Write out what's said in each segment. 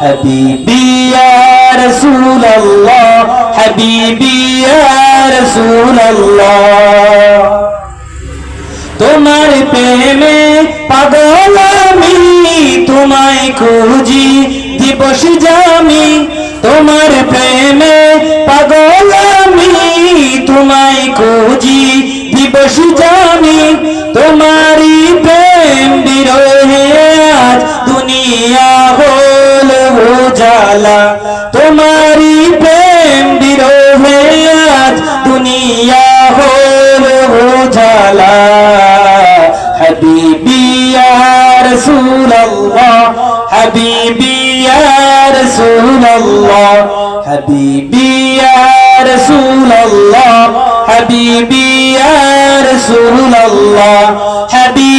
হাবিবি ইয়া রাসূলুল্লাহ, হাবিবি ইয়া রাসূলুল্লাহ। তোমার প্রেমে পাগল আমি, তোমায় খুঁজি দিবস জামি। তোমার প্রেমে পাগল আমি, তোমায় খুঁজি দিবস জামি। জালা তোমারই প্রেম বিরহে আজ দুনিয়া হল জালা حبيبي يا رسول الله حبيبي يا رسول الله حبيبي يا رسول الله حبيبي يا رسول الله حبيبي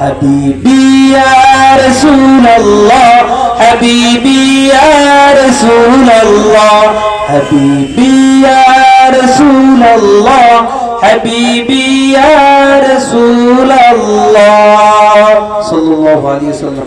حبيبي يا رسول الله حبيبي يا رسول الله حبيبي يا رسول الله حبيبي يا رسول الله صلى الله عليه وسلم